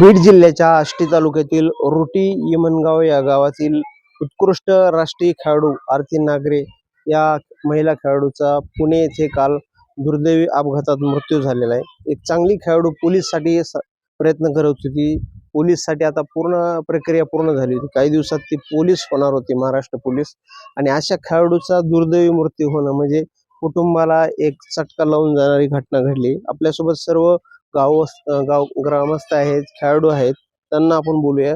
बीड जिल्ह्याच्या आष्टी तालुक्यातील रोटी यमनगाव या गावातील उत्कृष्ट राष्ट्रीय खेळाडू आरती नागरे या महिला खेळाडूचा पुणे येथे काल दुर्दैवी अपघातात मृत्यू झालेला आहे. एक चांगली खेळाडू पोलीससाठी स- प्रयत्न करत होती. पोलीससाठी आता पूर्ण प्रक्रिया पूर्ण झाली होती. काही दिवसात ती पोलीस होणार होती महाराष्ट्र पोलीस. आणि अशा खेळाडूचा दुर्दैवी मृत्यू होणं म्हणजे कुटुंबाला एक चटका लावून जाणारी घटना घडली. आपल्यासोबत सर्व गाव गाव ग्रामस्थ आहेत खेळाडू आहेत त्यांना आपण बोलूया.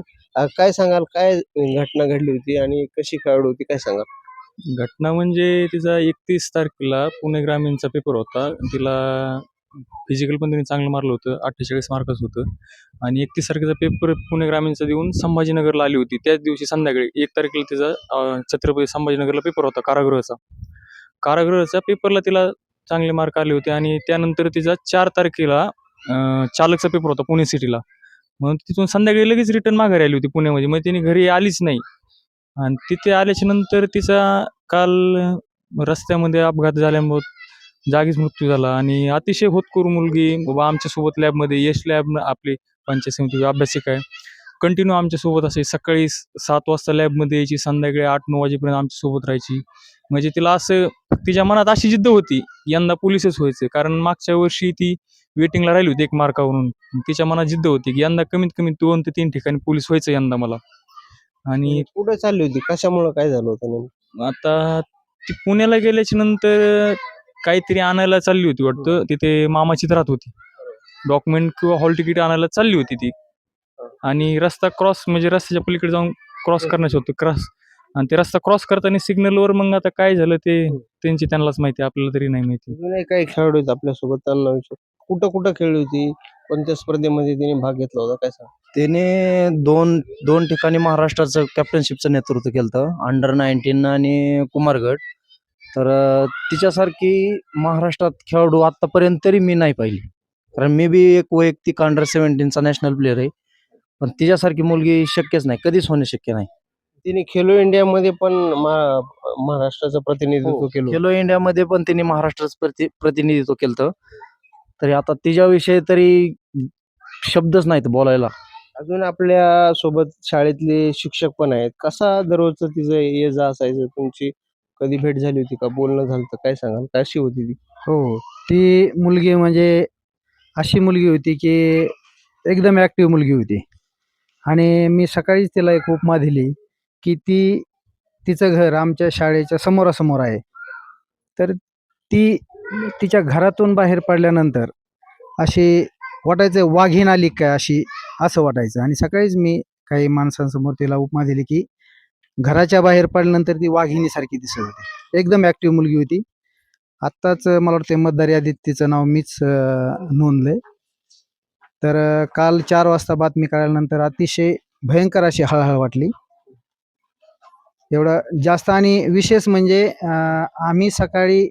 काय सांगाल? काय घटना घडली होती आणि कशी खेळाडू होती? काय सांगाल? घटना म्हणजे तिचा एकतीस तारखेला पुणे ग्रामीणचा पेपर होता. तिला फिजिकल पण तिने चांगलं मारलं होतं. अठ्ठेचाळीस मार्कच होतं. आणि एकतीस तारखेचा पेपर पुणे ग्रामीणचा देऊन संभाजीनगरला आली होती. त्याच दिवशी संध्याकाळी एक तारखेला तिचा छत्रपती संभाजीनगरला पेपर होता कारागृहाचा. कारागृहाचा पेपरला तिला चांगले मार्क आले होते आणि त्यानंतर तिचा चार तारखेला चालकचा पेपर होता पुणे सिटीला म्हणून तिथून संध्याकाळी लगेच रिटर्न माघारी आली होती पुण्यामध्ये मग तिने घरी आलीच नाही. आणि तिथे आल्याच्यानंतर तिचा काल रस्त्यामध्ये अपघात झाल्यामुळे जागीच मृत्यू झाला. आणि अतिशय होतकरू मुलगी बाबा आमच्यासोबत लॅबमध्ये यश लॅब आपली पंचायत समिती अभ्यासिका आहे. कंटिन्यू आमच्यासोबत असे सकाळी सात वाजता लॅबमध्ये यायची संध्याकाळी आठ नऊ वाजेपर्यंत आमच्यासोबत राहायची. म्हणजे तिला असं तिच्या मनात अशी जिद्द होती यंदा पोलीसच व्हायचं. कारण मागच्या वर्षी ती वेटिंगला राहिली होती एक मार्कावरून तिच्या मनात जिद्द होती की यंदा कमीत कमी दोन ते तीन ठिकाणी पोलीस व्हायचं यंदा मला. आणि कुठे चालली होती? कशामुळे काय झालं होतं नेमकं? आता ती पुण्याला गेल्याच्यानंतर काहीतरी आणायला चालली होती वाटतं. तिथे मामाचीच राहत होती. डॉक्युमेंट किंवा हॉल तिकीट आणायला चालली होती ती. आणि रस्ता क्रॉस म्हणजे रस्त्याच्या पलीकडे जाऊन क्रॉस करण्याचे होते क्रॉस. आणि ते रस्ता क्रॉस करताना सिग्नलवर मग आता काय झालं ते त्यांची त्यांनाच माहिती आपल्याला तरी नाही माहिती. अजूनही काही खेळाडू आहेत आपल्यासोबत त्यांना विचार. कुठं कुठं खेळली होती? कोणत्या स्पर्धेमध्ये तिने भाग घेतला होता? काय सांग? त्याने दोन दोन ठिकाणी महाराष्ट्राचं कॅप्टनशिपचं नेतृत्व केलं होतं अंडर नाईन्टीन आणि कुमारगड. तर तिच्यासारखी महाराष्ट्रात खेळाडू आत्तापर्यंत तरी मी नाही पाहिली. कारण मी बी एक वैयक्तिक अंडर सेव्हन्टीनचा नॅशनल प्लेअर आहे. पण तिच्यासारखी मुलगी शक्यच नाही. कधीच होणे शक्य नाही. तिने खेलो इंडियामध्ये पण महाराष्ट्राचं प्रतिनिधित्व केलं होतं. खेलो इंडियामध्ये पण तिने महाराष्ट्राचं प्रति प्रतिनिधित्व केलं तरी आता तिच्याविषयी तरी शब्दच नाहीत बोलायला. अजून आपल्यासोबत शाळेतले शिक्षक पण आहेत. कसा दररोजचं तिचं ये जा असायचं? तुमची कधी भेट झाली होती का? बोलणं झालं होतं काय सांगाल? कशी होती ती? हो ती मुलगी म्हणजे अशी मुलगी होती की एकदम ॲक्टिव्ह मुलगी होती. आणि मी सकाळीच तिला एक उपमा दिली की ती तिचं घर आमच्या शाळेच्या समोरासमोर आहे. तर ती तिच्या घरातून बाहेर पडल्यानंतर अशी वाटायचं वाघीण आली काय अशी? असं वाटायचं. आणि सकाळीच मी काही माणसांसमोर तिला उपमा दिली की घराच्या बाहेर पडल्यानंतर ती वाघिणीसारखी दिसत होती. एकदम ॲक्टिव्ह मुलगी होती. आत्ताच मला वाटते मतदार यादीत तिचं नाव मीच नोंदलंय. तर काल चार वाजता बातमी कळल्यानंतर अतिशय भयंकर अशी हळहळ वाटली. एवढं जास्त आणि विशेष म्हणजे आम्ही सकाळी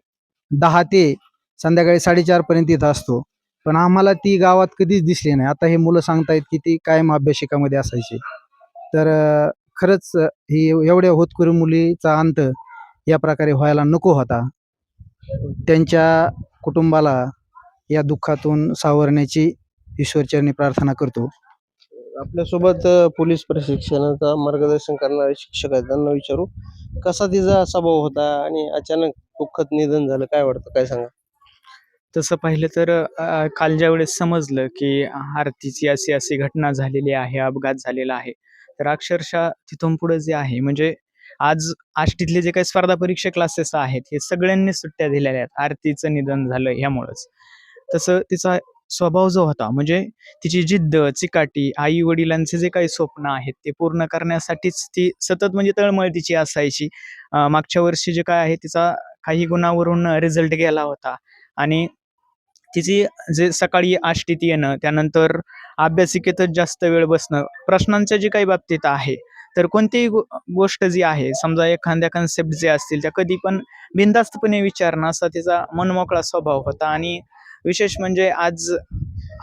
दहा ते संध्याकाळी साडेचार पर्यंत इथं असतो. पण आम्हाला ती गावात कधीच दिसली नाही. आता हे मुलं सांगतायत की ती कायम अभ्यासिकामध्ये असायची. तर खरंच ही एवढ्या होतकरू मुलीचा अंत या प्रकारे व्हायला नको होता. त्यांच्या कुटुंबाला या दुःखातून सावरण्याची ईश्वरचरणी प्रार्थना करतो. आपल्यासोबत अ, पोलीस प्रशिक्षणाचा मार्गदर्शन करणारे शिक्षक आहेत. त्यांना विचारू कसा तिचा स्वभाव होता आणि अचानक दुःखद निधन झालं काय वाटतं? काय सांगा? तसं पाहिलं तर अ, काल ज्या वेळेस समजलं की आरतीची अशी अशी घटना झालेली आहे अपघात झालेला आहे तर अक्षरशः तिथून पुढे जे आहे म्हणजे आज आष्टीतले जे काही स्पर्धा परीक्षा क्लासेस आहेत हे सगळ्यांनी सुट्ट्या दिलेल्या आहेत. आरतीचं निधन झालं ह्यामुळंच. तसं तिचा स्वभाव जो होता म्हणजे तिची जिद्द चिकाटी आई वडिलांचे जे काही स्वप्न आहेत ते पूर्ण करण्यासाठीच ती सतत म्हणजे तळमळ तिची असायची. मागच्या वर्षी जे काय आहे तिचा काही गुणावरून रिझल्ट गेला होता. आणि तिची जे सकाळी आष्टीत येणं त्यानंतर अभ्यासिकेतच जास्त वेळ बसणं प्रश्नांच्या जे काही बाबतीत आहे तर कोणतीही गो गोष्ट जी आहे समजा एखाद्या कन्सेप्ट जे असतील त्या कधी पण बिनधास्तपणे विचारणं असा तिचा मनमोकळा स्वभाव होता. आणि विशेष म्हणजे आज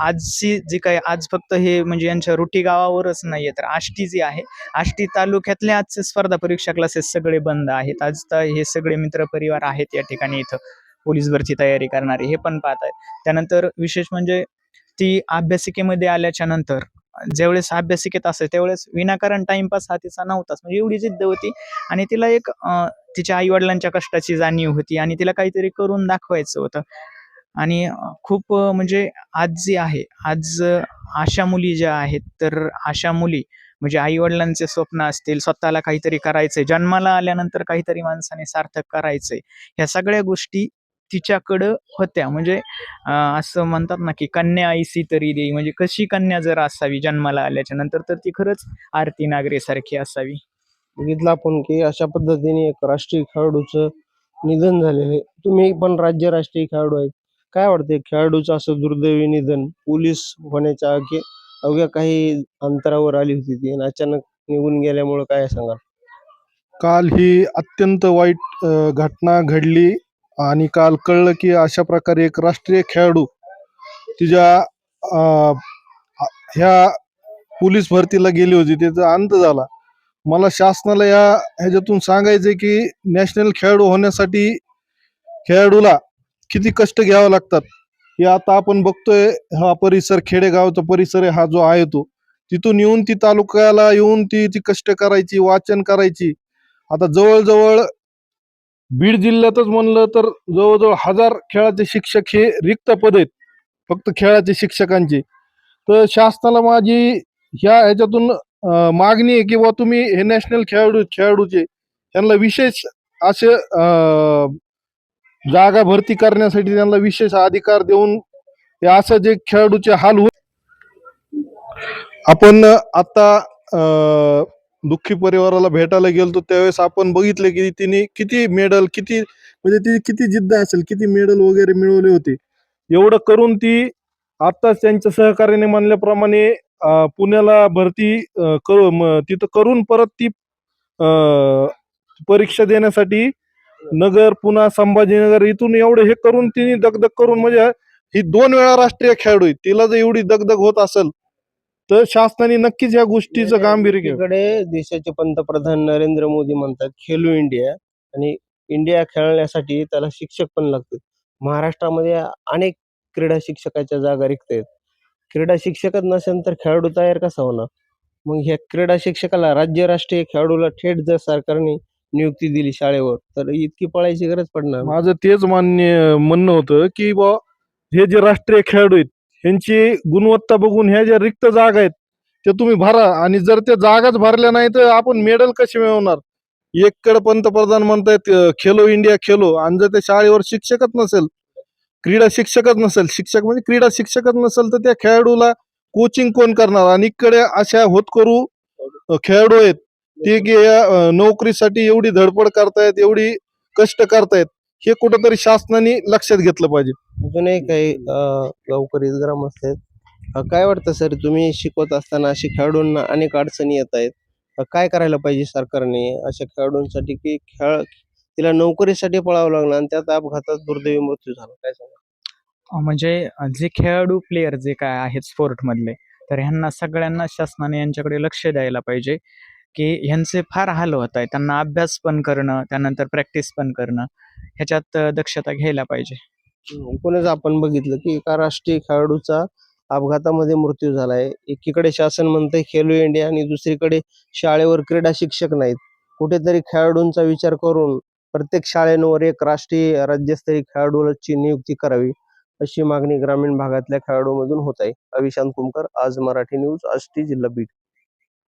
आजची जी काही आज फक्त हे म्हणजे यांच्या रुटी गावावरच नाहीये तर आष्टी जी आहे आष्टी तालुक्यातले आजचे स्पर्धा परीक्षा क्लासेस सगळे बंद आहेत. आज तर हे सगळे मित्र परिवार आहेत या ठिकाणी इथं पोलीस भरती तयारी करणारे हे पण पाहत आहेत त्यानंतर विशेष म्हणजे ती अभ्यासिकेमध्ये आल्याच्यानंतर ज्यावेळेस अभ्यासिकेत असेल त्यावेळेस विनाकारण टाइमपास हा तिचा नव्हताच म्हणजे एवढी जिद्द होती. आणि तिला एक तिच्या आई वडिलांच्या कष्टाची जाणीव होती आणि तिला काहीतरी करून दाखवायचं होतं. आणि खूप म्हणजे आज जे आहे आज आशा अशा मुली ज्या आहेत तर अशा मुली म्हणजे आईवडिलांचे स्वप्न असतील स्वतःला काहीतरी करायचंय जन्माला आल्यानंतर काहीतरी माणसाने सार्थक करायचंय ह्या सगळ्या गोष्टी तिच्याकडं होत्या. म्हणजे असं म्हणतात ना की कन्या आईसी तरी देई म्हणजे कशी कन्या जर असावी जन्माला आल्याच्यानंतर तर ती खरंच आरती नागरे सारखी असावी. बघितलं आपण की अशा पद्धतीने एक राष्ट्रीय खेळाडूचं निधन झालेलं आहे. तुम्ही पण राज्य राष्ट्रीय खेळाडू आहेत. काय वाटते खेळाडूचं असं दुर्दैवी निधन पोलीस होण्याच्या अगे अवघ्या काही अंतरावर आली होती ती आणि अचानक निघून गेल्यामुळं काय सांगा काल ही अत्यंत वाईट अ, घटना घडली आणि काल कळलं की अशा प्रकारे एक राष्ट्रीय खेळाडू तिच्या अ, आ- ह्या पोलीस भरतीला गेली होती त्याचा अंत झाला. मला शासनाला या ह्याच्यातून सांगायचं की नॅशनल खेळाडू होण्यासाठी खेळाडूला किती कष्ट घ्यावे लागतात. हे आता आपण बघतोय हा परिसर खेडेगावचा परिसर आहे हा जो आहे तो. तिथून येऊन ती तालुक्याला येऊन ती ती कष्ट करायची वाचन करायची. आता जवळजवळ बीड जिल्ह्यातच म्हणलं तर जवळजवळ हजार खेळाचे शिक्षक हे रिक्त पद आहेत. फक्त खेळाचे शिक्षकांचे. तर शासनाला माझी ह्या ह्याच्यातून मागणी आहे किंवा तुम्ही हे नॅशनल खेळाडू खेळाडूचे त्यांना विशेष असे जागा भरती करण्यासाठी त्यांना विशेष अधिकार देऊन असं जे खेळाडूचे हाल होत आपण आता दुःखी परिवाराला भेटायला गेलतो त्यावेळेस आपण बघितले की तिने किती मेडल किती म्हणजे ती किती जिद्द असेल किती मेडल वगैरे मिळवले होते. एवढं करून ती आताच त्यांच्या सहकार्याने म्हणल्याप्रमाणे पुण्याला भरती करू तिथं करून परत ती परीक्षा देण्यासाठी नगर पुन्हा संभाजीनगर इथून एवढं हे करून तिने दगदग करून म्हणजे ही दोन वेळा राष्ट्रीय खेळाडू आहे. तिला जर एवढी दगदग होत असेल तर शासनाने नक्कीच या गोष्टीचं गांभीर्य घ्यावं इकडे देशाचे पंतप्रधान नरेंद्र मोदी म्हणतात खेलो इंडिया. आणि इंडिया खेळण्यासाठी त्याला शिक्षक पण लागतात. महाराष्ट्रामध्ये अनेक क्रीडा शिक्षकाच्या जागा रिक्त आहेत क्रीडा शिक्षकच नसेल तर खेळाडू तयार कसा होणार? मग ह्या क्रीडा शिक्षकाला राज्य राष्ट्रीय खेळाडूला थेट जर सरकारने नियुक्ती दिली शाळेवर तर इतकी पळायची गरज पडणार. नाही. माझं तेच मान्य म्हणणं होतं की बा हे जे राष्ट्रीय खेळाडू आहेत ह्यांची गुणवत्ता बघून ह्या ज्या रिक्त जागा आहेत ते तुम्ही भरा. आणि जर त्या जागाच भरल्या नाही तर आपण मेडल कसे मिळवणार? एककडे पंतप्रधान म्हणतायत अं, खेलो इंडिया खेलो. आणि जर त्या शाळेवर शिक्षकच नसेल क्रीडा शिक्षकच नसेल शिक्षक म्हणजे क्रीडा शिक्षकच नसेल तर त्या खेळाडूला कोचिंग कोण करणार? आणि इकडे अशा होतकरू अं, खेळाडू आहेत ते की या अं, नोकरीसाठी एवढी धडपड करतायत एवढी कष्ट करतायत हे कुठंतरी शासनाने लक्षात घेतलं पाहिजे. अजूनही काही अं, गावकरी ग्रामस्थ आहेत अं, काय वाटतं सर तुम्ही शिकवत असताना अशी खेळाडूंना अनेक अडचणी येत आहेत. काय करायला पाहिजे सरकारने? अशा खेळाडूंसाठी की खेळ तिला नोकरीसाठी पळावं लागलं आणि त्यात अपघातात दुर्दैवी मृत्यू झाला काय सांगा म्हणजे जे खेळाडू प्लेयर जे काय आहेत स्पोर्टमधले तर ह्यांना सगळ्यांना शासनाने यांच्याकडे लक्ष द्यायला पाहिजे. की ह्यांचे फार हाल होत आहे. त्यांना अभ्यास पण करणं त्यानंतर प्रॅक्टिस पण करणं ह्याच्यात दक्षता घ्यायला पाहिजे. एकूणच आपण बघितलं की एका राष्ट्रीय खेळाडूचा अपघातामध्ये मृत्यू झालाय. एकीकडे शासन म्हणतंय खेलो इंडिया आणि दुसरीकडे शाळेवर क्रीडा शिक्षक नाहीत. कुठेतरी खेळाडूंचा विचार करून प्रत्येक शाळेवर एक राष्ट्रीय राज्यस्तरीय खेळाडूची नियुक्ती करावी अशी मागणी ग्रामीण भागातल्या खेळाडूमधून होत आहे. अविशांत कुमकर आज मराठी न्यूज आष्टी जिल्हा बीड.